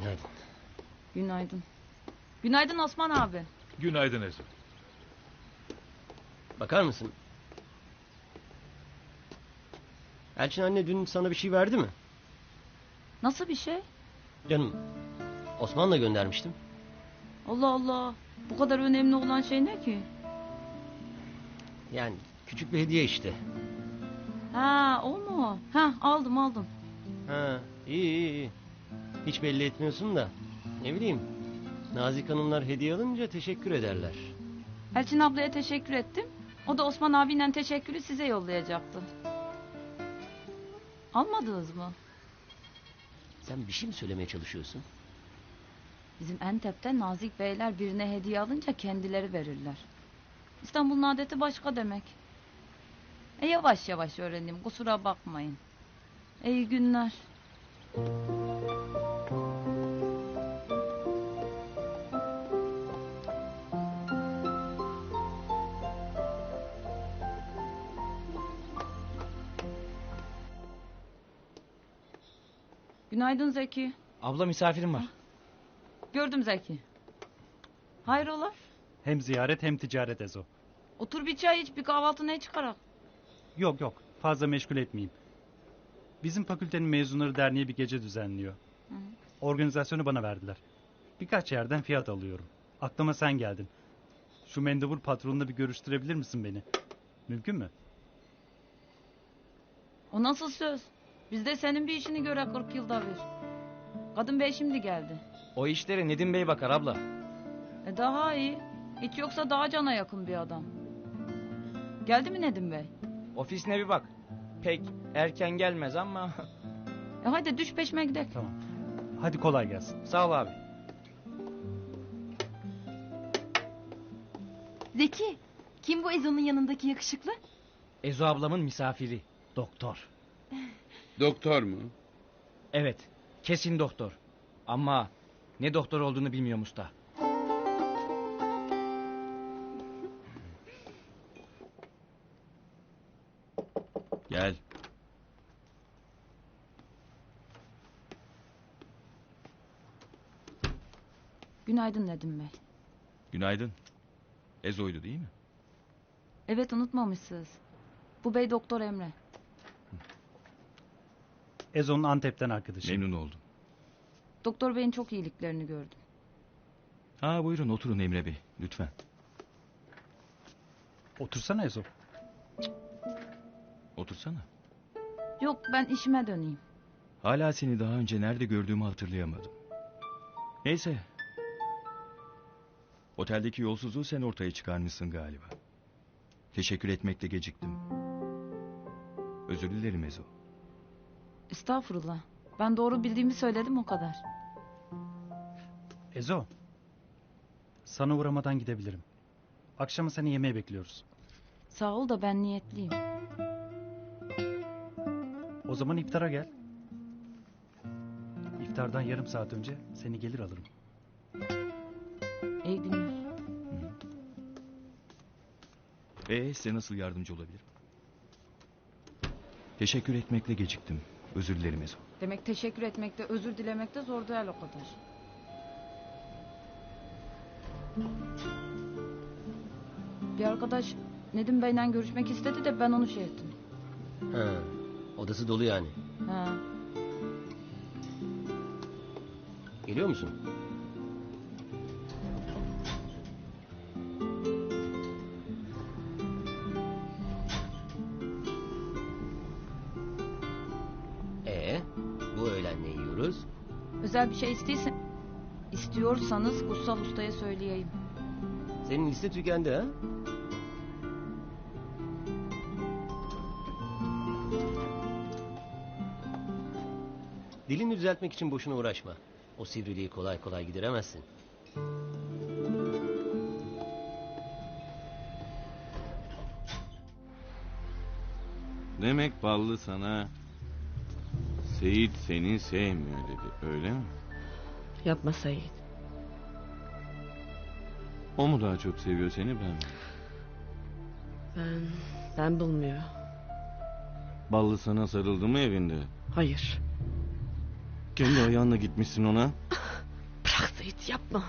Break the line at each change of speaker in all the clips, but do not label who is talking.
Günaydın.
Günaydın. Günaydın Osman abi.
Günaydın Ezo.
Bakar mısın? Elçin anne dün sana bir şey verdi mi?
Nasıl bir şey?
Canım Osman'la göndermiştim.
Allah Allah. Bu kadar önemli olan şey ne ki?
Yani küçük bir hediye işte.
Ha o mu? Ha aldım aldım.
Ha iyi iyi iyi. Hiç belli etmiyorsun da. Ne bileyim. Nazik hanımlar hediye alınca teşekkür ederler.
Elçin ablaya teşekkür ettim. O da Osman abiyle teşekkürü size yollayacaktı. Almadınız mı?
Sen bir şey mi söylemeye çalışıyorsun?
Bizim Entep'te nazik beyler birine hediye alınca kendileri verirler. İstanbul'un adeti başka demek. E yavaş yavaş öğreneyim kusura bakmayın. İyi günler. Günaydın Zeki.
Abla misafirim var.
Gördüm Zeki. Hayrola?
Hem ziyaret hem ticaret Ezo.
Otur bir çay iç bir kahvaltı ne çıkarak.
Yok yok fazla meşgul etmeyeyim. Bizim fakültenin mezunları derneği bir gece düzenliyor. Organizasyonu bana verdiler. Birkaç yerden fiyat alıyorum. Aklıma sen geldin. Şu mendebur patronla bir görüştürebilir misin beni? Mümkün mü?
O nasıl söz? Biz de senin bir işini göre 40 yılda bir. Kadın bey şimdi geldi.
O işlere Nedim Bey bakar abla.
E daha iyi. Hiç yoksa daha cana yakın bir adam. Geldi mi Nedim Bey?
Ofisine bir bak. Pek erken gelmez ama
E hadi düş peşime gidelim.
Tamam. Hadi kolay gelsin.
sağ ol abi.
Zeki, kim bu Ezo'nun yanındaki yakışıklı?
Ezo ablamın misafiri. Doktor.
Doktor mu?
Evet. Kesin doktor. Ama ne doktor olduğunu bilmiyorum usta.
Gel.
Günaydın Nedim Bey.
Günaydın. Ezo'ydu değil mi?
Evet unutmamışsınız. Bu bey doktor Emre.
Ezo'nun Antep'ten arkadaşı.
Memnun oldum.
Doktor beyin çok iyiliklerini gördüm.
Ha buyurun oturun Emre Bey. Lütfen.
Otursana Ezo.
Otursana.
Yok ben işime döneyim.
Hala seni daha önce nerede gördüğümü hatırlayamadım. Neyse. Oteldeki yolsuzluğu sen ortaya çıkarmışsın galiba. Teşekkür etmekte geciktim. Özür dilerim Ezo.
Estağfurullah. Ben doğru bildiğimi söyledim o kadar.
Ezo. Sana uğramadan gidebilirim. Akşama seni yemeğe bekliyoruz.
Sağ ol da ben niyetliyim.
O zaman iftara gel. İftardan yarım saat önce seni gelir alırım.
İyi günler.
Ee size nasıl yardımcı olabilirim? Teşekkür etmekle geciktim. Özür dilerim Ezo.
Demek teşekkür etmekte, özür dilemekte zor değil o kadar. Bir arkadaş Nedim Bey'le görüşmek istedi de ben onu şey ettim.
Ha, odası dolu yani.
Ha.
Geliyor musun? Yiyoruz?
Özel bir şey istiyse, istiyorsanız Kutsal Usta'ya söyleyeyim.
Senin liste tükendi ha? Dilini düzeltmek için boşuna uğraşma. O sivriliği kolay kolay gideremezsin.
Demek ballı sana Seyit seni sevmiyor dedi öyle mi?
Yapma Sayit.
O mu daha çok seviyor seni ben mi?
Ben, ben bulmuyor.
Ballı sana sarıldı mı evinde?
Hayır.
Kendi ayağınla gitmişsin ona.
Sait yapma.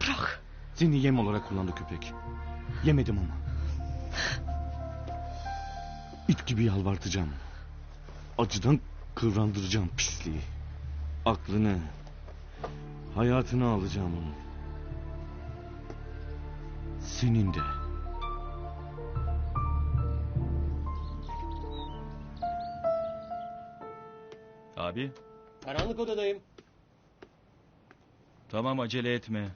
Bırak.
Seni yem olarak kullandı köpek. Yemedim ama. İt gibi yalvartacağım. Acıdan kıvrandıracağım pisliği. Aklını, hayatını alacağım onun. Senin de.
Abi
Karanlık odadayım.
tamam acele etme.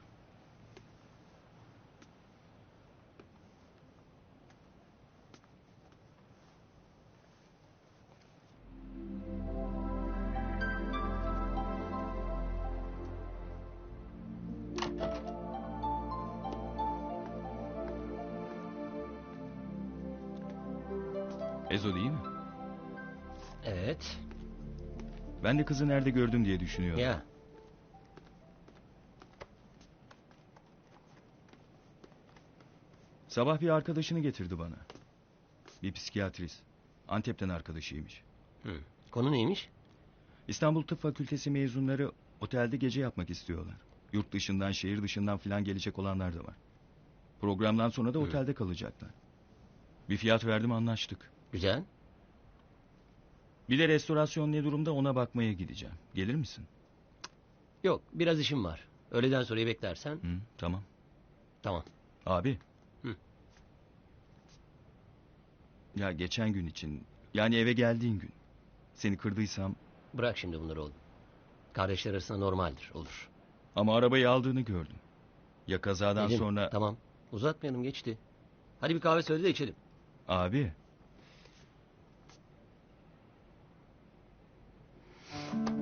Ezo değil mi?
Evet.
Ben de kızı nerede gördüm diye düşünüyorum.
Ya.
Sabah bir arkadaşını getirdi bana. Bir psikiyatrist. Antep'ten arkadaşıymış.
Hı. Konu neymiş?
İstanbul Tıp Fakültesi mezunları otelde gece yapmak istiyorlar. Yurt dışından, şehir dışından filan gelecek olanlar da var. Programdan sonra da otelde kalacaklar. Bir fiyat verdim anlaştık.
Güzel.
Bir de restorasyon ne durumda ona bakmaya gideceğim. Gelir misin?
Yok biraz işim var. Öğleden sonrayı beklersen.
Hı, tamam.
Tamam.
Abi.
Hı.
Ya geçen gün için, yani eve geldiğin gün. Seni kırdıysam
Bırak şimdi bunları oğlum. Kardeşler arasında normaldir. Olur.
ama arabayı aldığını gördüm. Ya kazadan
Dedim,
sonra...
Tamam. Uzatmayalım geçti. Hadi bir kahve söyle de içelim.
Abi. Bye.